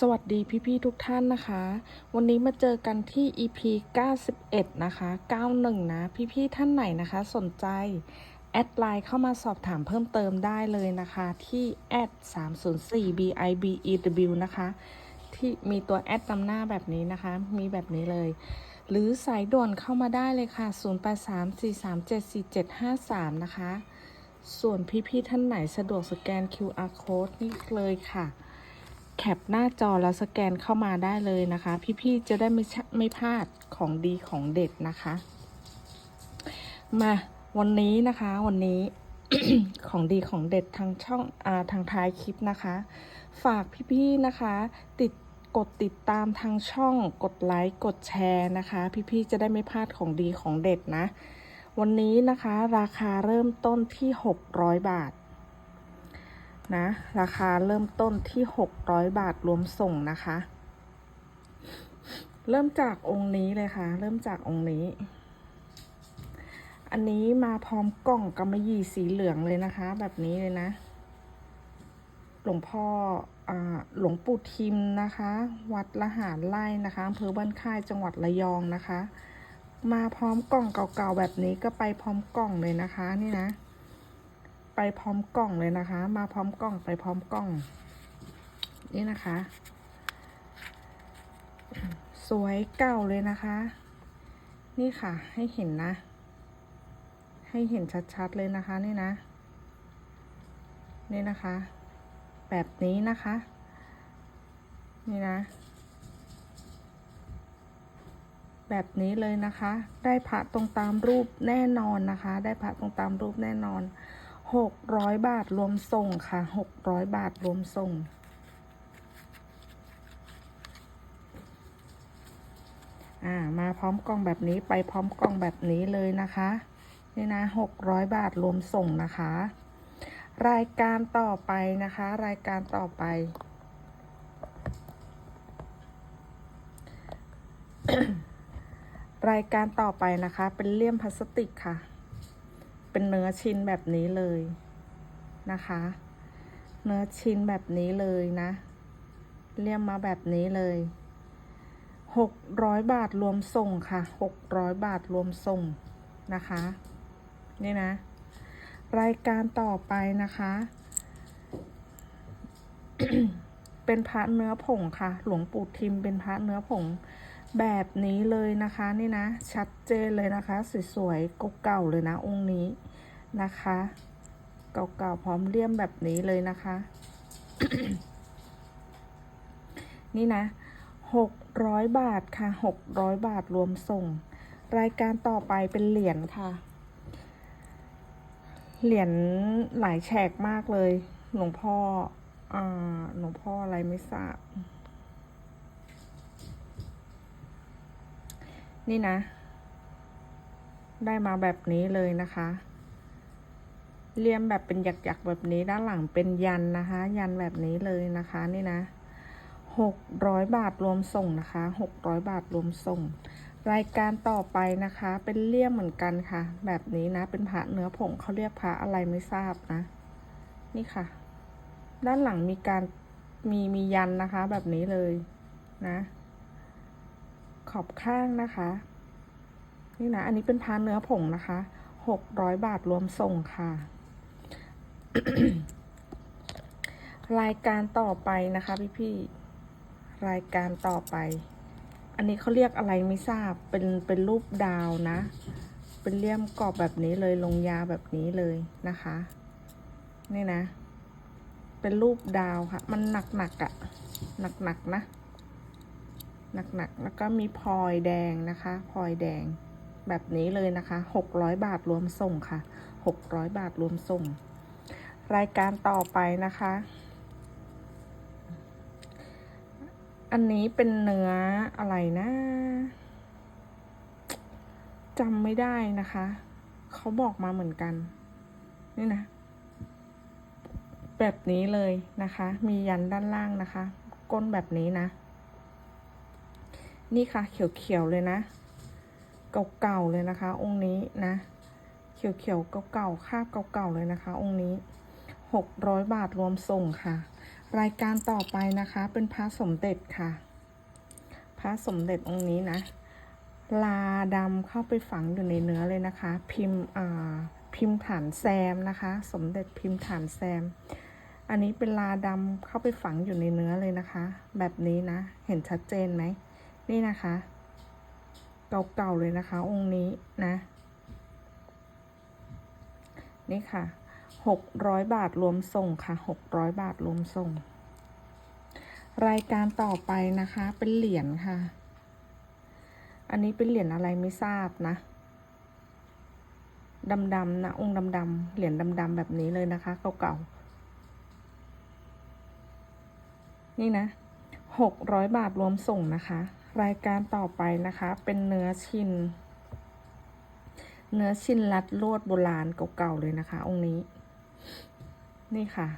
สวัสดีพี่ๆทุกท่านนะคะ วันนี้มาเจอกันที่ EP 91 นะคะ 91 นะ พี่ๆท่านไหนนะคะ สนใจ แอดไลน์เข้ามาสอบถามเพิ่มเติมได้เลยนะคะ ที่แอด304 bibew นะคะ ที่มีตัวแอดนำหน้าแบบนี้นะคะ มีแบบนี้เลย หรือสายด่วนเข้ามาได้เลยค่ะ 0834374753 นะคะ ส่วนพี่ๆท่านไหนสะดวกสแกน QR code นี่เลยค่ะ แคปหน้าจอแล้วสแกนเข้ามาได้เลยนะคะ พี่ๆจะได้ไม่ชะไม่พลาดของดีของเด็ดนะคะ มาวันนี้นะคะวันนี้ของดีของเด็ดทางช่องอาทางท้ายคลิปนะคะ ฝากพี่ๆนะคะ ติดกดติดตามทางช่อง กดไลค์กดแชร์นะคะ พี่ๆจะได้ไม่พลาดของดีของเด็ดนะ วันนี้นะคะ ราคาเริ่มต้นที่ 600 บาท นะ ราคาเริ่มต้นที่ 600 บาทรวมส่งนะคะ เริ่มจากองค์นี้เลยค่ะ เริ่มจากองค์นี้ อันนี้มาพร้อมกล่องกำมะหยี่สีเหลืองเลยนะคะ แบบนี้เลยนะ หลวงพ่ออ่าหลวงปู่ทิมนะคะ วัดละหารไร่นะคะอำเภอบ้านค่ายจังหวัดระยองนะคะ มาพร้อมกล่องเก่าๆแบบนี้ก็ไปพร้อมกล่องเลยนะคะ นี่นะ ไปพร้อมกล่องเลยนะคะ มาพร้อมกล่องไปพร้อมกล่อง นี่นะคะ สวยเก่าเลยนะคะ นี่ค่ะให้เห็นนะ ให้เห็นชัดๆเลยนะคะนี่นะ นี่นะคะ แบบนี้นะคะ นี่นะแบบนี้เลยนะคะ ได้พระตรงตามรูปแน่นอนนะคะ ได้พระตรงตามรูปแน่นอน หกร้อยบาทรวมส่งค่ะหกร้อยบาทรวมส่ง อ่า มาพร้อมกล่องแบบนี้ไปพร้อมกล่องแบบนี้เลยนะคะ นี่นะหกร้อยบาทรวมส่งนะคะ รายการต่อไปนะคะ รายการต่อไป รายการต่อไปนะคะ เป็นเลี่ยมพลาสติกค่ะ เป็นเนื้อชิ้นแบบนี้เลยนะคะ เนื้อชิ้นแบบนี้เลยนะเลี่ยมมาแบบนี้เลยหกร้อยบาทรวมส่งค่ะหกร้อยบาทรวมส่งนะคะ นี่นะ รายการต่อไปนะคะ เป็นพระเนื้อผงค่ะ หลวงปู่ทิมเป็นพระเนื้อผงแบบนี้เลยนะคะ นี่นะ ชัดเจนเลยนะคะ สวยๆเก่าๆเลยนะ องค์นี้ นะคะ เก่าๆพร้อมเลี่ยมแบบนี้เลยนะคะ นี่นะหกร้อยบาทค่ะหกร้อยบาทรวมส่ง รายการต่อไปเป็นเหรียญค่ะ เหรียญหลายแฉกมากเลย หลวงพ่ออ่าหลวงพ่ออะไรไม่ทราบ นี่นะ ได้มาแบบนี้เลยนะคะ เลี่ยมแบบเป็นหยักๆแบบนี้ด้านหลังเป็นยันนะคะ ยันแบบนี้เลยนะคะนี่นะหกร้อยบาทรวมส่งนะคะหกร้อยบาทรวมส่ง รายการต่อไปนะคะ เป็นเลี่ยมเหมือนกันค่ะ แบบนี้นะ เป็นพระเนื้อผงเขาเรียกพระอะไรไม่ทราบนะ นี่ค่ะ ด้านหลังมีการมีมียันนะคะ แบบนี้เลยนะ ขอบข้างนะคะ นี่นะ อันนี้เป็นพาเนื้อผงนะคะหกร้อยบาทรวมส่งค่ะ รายการต่อไปนะคะ พี่พี่รายการต่อไป อันนี้เขาเรียกอะไรไม่ทราบ เป็นเป็นรูปดาวนะ เป็นเลี่ยมกรอบแบบนี้เลยลงยาแบบนี้เลยนะคะ นี่นะ เป็นรูปดาวค่ะ มันหนักหนักอะหนักหนักนะ หนักหนักแล้วก็มีพลอยแดงนะคะพลอยแดงแบบนี้เลยนะคะหกร้อยบาทรวมส่งค่ะหกร้อยบาทรวมส่ง รายการต่อไปนะคะ อันนี้เป็นเนื้ออะไรนะจำไม่ได้นะคะ เขาบอกมาเหมือนกัน นี่นะ แบบนี้เลยนะคะ มียันด้านล่างนะคะ ก้นแบบนี้นะ นี่ค่ะ เขียวๆเลยนะ เก่าๆเลยนะคะ องค์นี้นะ เขียวๆเก่าๆคาบเก่าๆเลยนะคะ องค์นี้ หกร้อยบาทรวมส่งค่ะ รายการต่อไปนะคะเป็นพระสมเด็จค่ะ พระสมเด็จองค์นี้นะ ลาดำเข้าไปฝังอยู่ในเนื้อเลยนะคะ พิมพ์อ่าพิมพ์ฐานแซมนะคะ สมเด็จพิมพ์ฐานแซม อันนี้เป็นลาดำเข้าไปฝังอยู่ในเนื้อเลยนะคะ แบบนี้นะ เห็นชัดเจนไหม นี่นะคะ เก่าๆเลยนะคะ องค์นี้นะ นี่ค่ะ หกร้อยบาทรวมส่งค่ะหกร้อยบาทรวมส่ง รายการต่อไปนะคะเป็นเหรียญค่ะ อันนี้เป็นเหรียญอะไรไม่ทราบนะดำๆนะ องค์ดำๆเหรียญดำๆแบบนี้เลยนะคะ เก่าๆ นี่นะหกร้อยบาทรวมส่งนะคะ รายการต่อไปนะคะเป็นเนื้อชิน เนื้อชินลัดลวดโบราณเก่าๆเลยนะคะ องค์นี้ นี่ค่ะ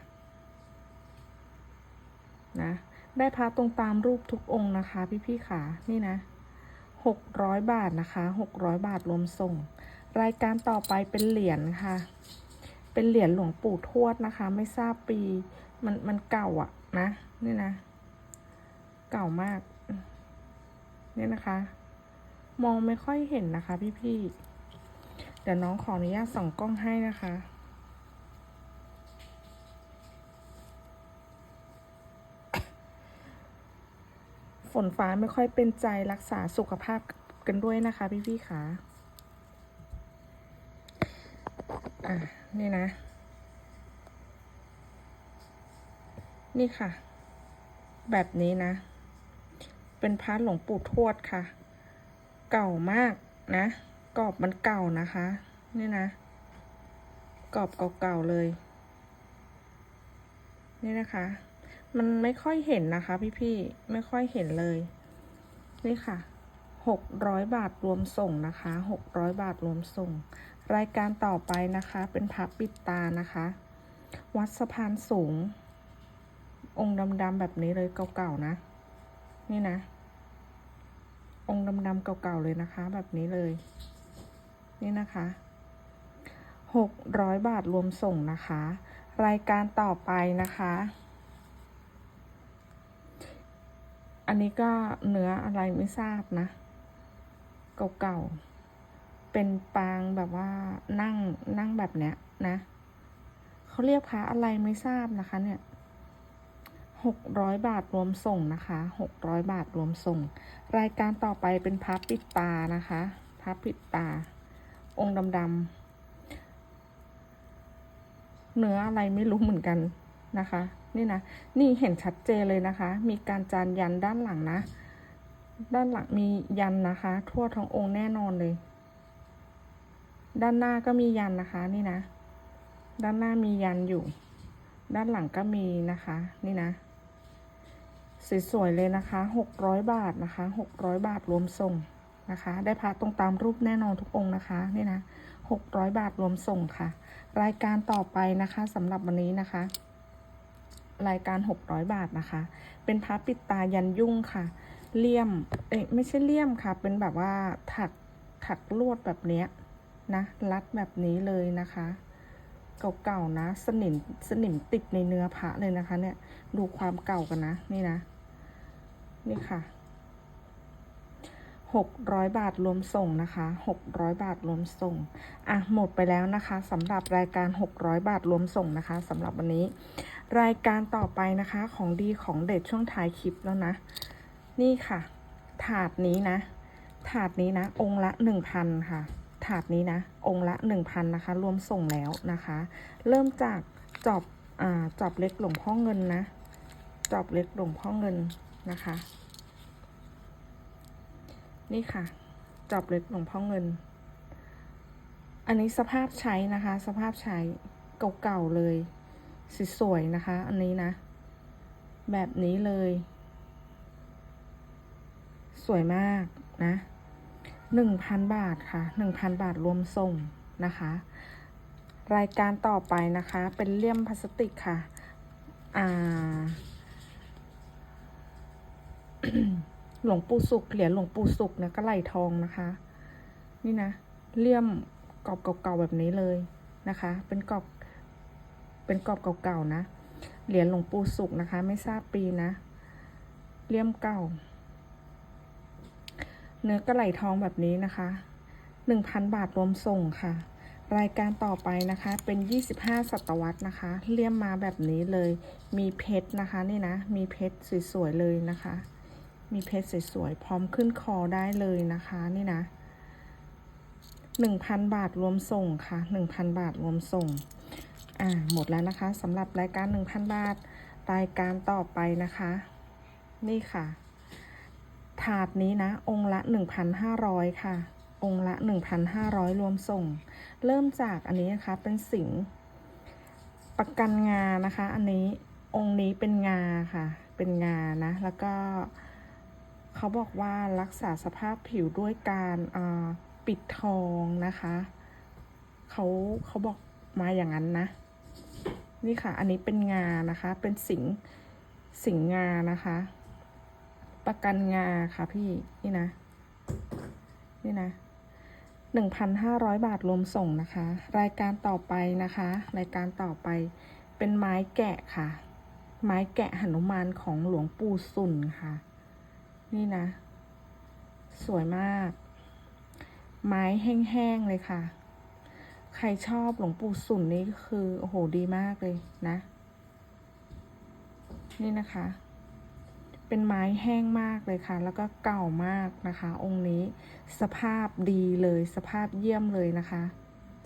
นะ ได้พระตรงตามรูปทุกองค์นะคะ พี่ๆค่ะ นี่นะหกร้อยบาทนะคะหกร้อยบาทรวมส่ง รายการต่อไปเป็นเหรียญค่ะ เป็นเหรียญหลวงปู่ทวดนะคะ ไม่ทราบปี มันมันเก่าอะนะ นี่นะ เก่ามาก เนี่ยนะคะ มองไม่ค่อยเห็นนะคะพี่ๆเดี๋ยวน้องขออนุญาตส่องกล้องให้นะคะ ฝนฟ้าไม่ค่อยเป็นใจรักษาสุขภาพกันด้วยนะคะ พี่ๆค่ะอะ นี่นะ นี่ค่ะ แบบนี้นะ เป็นพระหลวงปู่ทวดค่ะ เก่ามากนะ กรอบมันเก่านะคะ นี่นะ กรอบเก่าๆเลย นี่นะคะ มันไม่ค่อยเห็นนะคะ พี่ๆ ไม่ค่อยเห็นเลย นี่ค่ะหกร้อยบาทรวมส่งนะคะหกร้อยบาทรวมส่ง รายการต่อไปนะคะ เป็นพระปิดตานะคะ วัดสะพานสูง องค์ดำๆแบบนี้เลยเก่าๆนะ นี่นะ องค์ดำๆเก่าๆเลยนะคะ แบบนี้เลย นี่นะคะหกร้อยบาทรวมส่งนะคะ รายการต่อไปนะคะ อันนี้ก็เนื้ออะไรไม่ทราบนะ เก่าๆ เป็นปางแบบว่านั่งนั่งแบบเนี้ยนะ เขาเรียกพระอะไรไม่ทราบนะคะ เนี่ยหกร้อยบาทรวมส่งนะคะหกร้อยบาทรวมส่ง รายการต่อไปเป็นพระปิดตานะคะพระปิดตา องค์ดำๆเนื้ออะไรไม่รู้เหมือนกันนะคะ นี่นะ นี่เห็นชัดเจนเลยนะคะ มีการจานยันด้านหลังนะ ด้านหลังมียันนะคะ ทั่วทั้งองค์แน่นอนเลย ด้านหน้าก็มียันนะคะนี่นะ ด้านหน้ามียันอยู่ ด้านหลังก็มีนะคะ นี่นะสวยๆเลยนะคะหกร้อยบาทนะคะหกร้อยบาทรวมส่งนะคะ ได้พระตรงตามรูปแน่นอนทุกองค์นะคะนี่นะหกร้อยบาทรวมส่งค่ะ รายการต่อไปนะคะสำหรับวันนี้นะคะ รายการหกร้อยบาทนะคะ เป็นพระปิดตายันยุ่งค่ะ เลี่ยม เอ้ยไม่ใช่เลี่ยมค่ะ เป็นแบบว่าถักถักลวดแบบเนี้ยนะ รัดแบบนี้เลยนะคะ เก่าๆนะ สนิมสนิมติดในเนื้อพระเลยนะคะ เนี่ย ดูความเก่ากันนะ นี่นะ นี่ค่ะ หกร้อยบาทรวมส่งนะคะหกร้อยบาทรวมส่ง อะ หมดไปแล้วนะคะสำหรับรายการหกร้อยบาทรวมส่งนะคะสำหรับวันนี้ รายการต่อไปนะคะของดีของเด็ดช่วงท้ายคลิปแล้วนะ นี่ค่ะ ถาดนี้นะ ถาดนี้นะ องค์ละหนึ่งพันค่ะ ถาดนี้นะ องค์ละหนึ่งพันนะคะ รวมส่งแล้วนะคะ เริ่มจากจอบอ่าจอบเล็กหลวงพ่อเงินนะ จอบเล็กหลวงพ่อเงินนะคะ นี่ค่ะจอบเล็กหลวงพ่อเงิน อันนี้สภาพใช้นะคะ สภาพใช้เก่าๆเลยสวยๆนะคะ อันนี้นะ แบบนี้เลย สวยมากนะหนึ่งพันบาทค่ะหนึ่งพันบาทรวมส่งนะคะ รายการต่อไปนะคะ เป็นเลี่ยมพลาสติกค่ะ อ่า หลวงปู่สุกเหรียญหลวงปู่สุกนี่ยก็ไหลทองนะคะ นี่นะเลี่ยมกรอบเก่าๆแบบนี้เลยนะคะ เป็นกรอบเป็นกรอบเก่าๆนะเหรียญหลวงปู่สุขนะคะ ไม่ทราบปีนะเลี่ยมเก่า เนื้อกระไหลทองแบบนี้นะคะ1,000บาทรวมส่งค่ะ รายการต่อไปนะคะเป็น25ศตวรรษนะคะ เลี่ยมมาแบบนี้เลย มีเพชรนะคะ นี่นะ มีเพชรสวยๆเลยนะคะ มีเพชรสวยๆพร้อมขึ้นคอได้เลยนะคะนี่นะ1,000บาทรวมส่งค่ะ1,000บาทรวมส่ง อ่า หมดแล้วนะคะสำหรับรายการ1,000บาท รายการต่อไปนะคะ นี่ค่ะ ถาดนี้นะ องค์ละ1,500ค่ะ องค์ละ1,500รวมส่ง เริ่มจากอันนี้นะคะ เป็นสิงประกันงานะคะ อันนี้ องค์นี้เป็นงาค่ะ เป็นงานะ แล้วก็ เขาบอกว่ารักษาสภาพผิวด้วยการปิดทองนะคะ เขาเขาบอกมาอย่างนั้นนะ นี่ค่ะ อันนี้เป็นงานะคะ เป็นสิงสิงงานะคะ ประกันงาค่ะพี่นี่นะ นี่นะหนึ่งพันห้าร้อยบาทรวมส่งนะคะ รายการต่อไปนะคะ รายการต่อไปเป็นไม้แกะค่ะ ไม้แกะหนุมานของหลวงปู่สุนค่ะ นี่นะ สวยมาก ไม้แห้งๆเลยค่ะ ใครชอบหลวงปู่สุนนี่คือ โอ้โห ดีมากเลยนะ นี่นะคะ เป็นไม้แห้งมากเลยค่ะ แล้วก็เก่ามากนะคะ องค์นี้ สภาพดีเลย สภาพเยี่ยมเลยนะคะ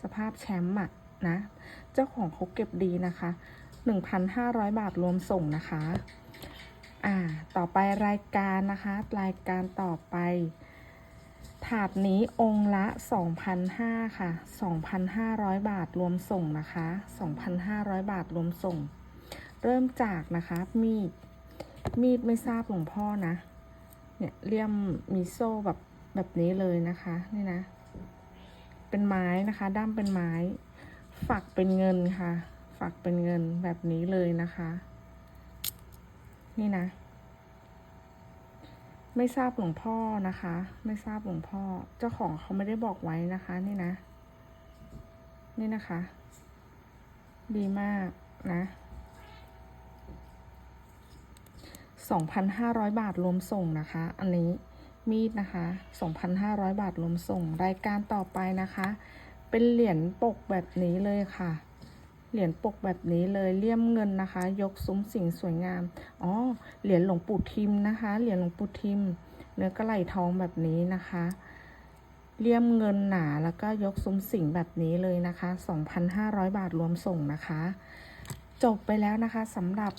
สภาพแชมป์อะนะ เจ้าของเขาเก็บดีนะคะ 1,500 บาทรวมส่งนะคะ อ่า ต่อไปรายการนะคะ รายการต่อไป ถาดนี้องค์ละ2,500ค่ะ 2,500 บาทรวมส่งนะคะ 2,500 บาทรวมส่ง เริ่มจากนะคะ มีด มีดไม่ทราบหลวงพ่อนะ เนี่ยเลี่ยมมีโซ่แบบแบบนี้เลยนะคะ นี่นะ เป็นไม้นะคะ ด้ามเป็นไม้ ฝักเป็นเงินค่ะ ฝักเป็นเงินแบบนี้เลยนะคะ นี่นะ ไม่ทราบหลวงพ่อนะคะ ไม่ทราบหลวงพ่อ เจ้าของเขาไม่ได้บอกไว้นะคะ นี่นะ นี่นะคะ ดีมากนะ2,500บาทรวมส่งนะคะ อันนี้มีดนะคะ2,500บาทรวมส่ง รายการต่อไปนะคะ เป็นเหรียญปกแบบนี้เลยค่ะ เหรียญปกแบบนี้เลยเลี่ยมเงินนะคะ ยกซุ้มสิงสวยงาม อ๋อ เหรียญหลวงปู่ทิมนะคะ เหรียญหลวงปู่ทิม เนื้อกระไหลทองแบบนี้นะคะ เลี่ยมเงินหนาแล้วก็ยกซุ้มสิงแบบนี้เลยนะคะ 2,500 บาทรวมส่งนะคะ จบไปแล้วนะคะสำหรับ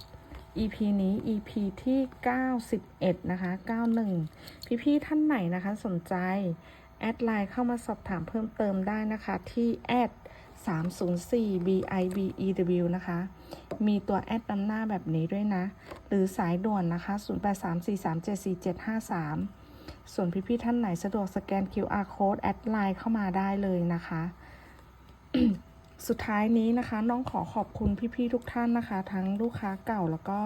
EP นี้ EP ที่ 91 นะคะ 91 พี่ๆท่านไหนนะคะสนใจ แอดไลน์เข้ามาสอบถามเพิ่มเติมได้นะคะที่แอด 304 bibew นะคะ มีตัวแอดนำหน้าแบบนี้ด้วยนะ หรือสายด่วนนะคะ 0834374753 ส่วนพี่ๆท่านไหนสะดวกสแกน QR code แอดไลน์เข้ามาได้เลยนะคะ สุดท้ายนี้นะคะ น้องขอขอบคุณพี่ๆทุกท่านนะคะ ทั้งลูกค้าเก่าแล้วก็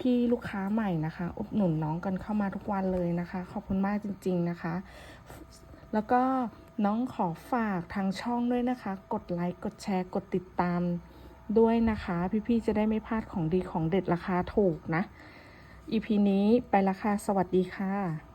พี่ๆลูกค้าใหม่นะคะ อุดหนุนน้องกันเข้ามาทุกวันเลยนะคะ ขอบคุณมากจริง ๆนะคะ แล้วก็ น้องขอฝากทางช่องด้วยนะคะ กดไลค์ กดแชร์ กดติดตามด้วยนะคะ พี่ๆจะได้ไม่พลาดของดีของเด็ดราคาถูกนะ EP นี้ไปละค่ะสวัสดีค่ะ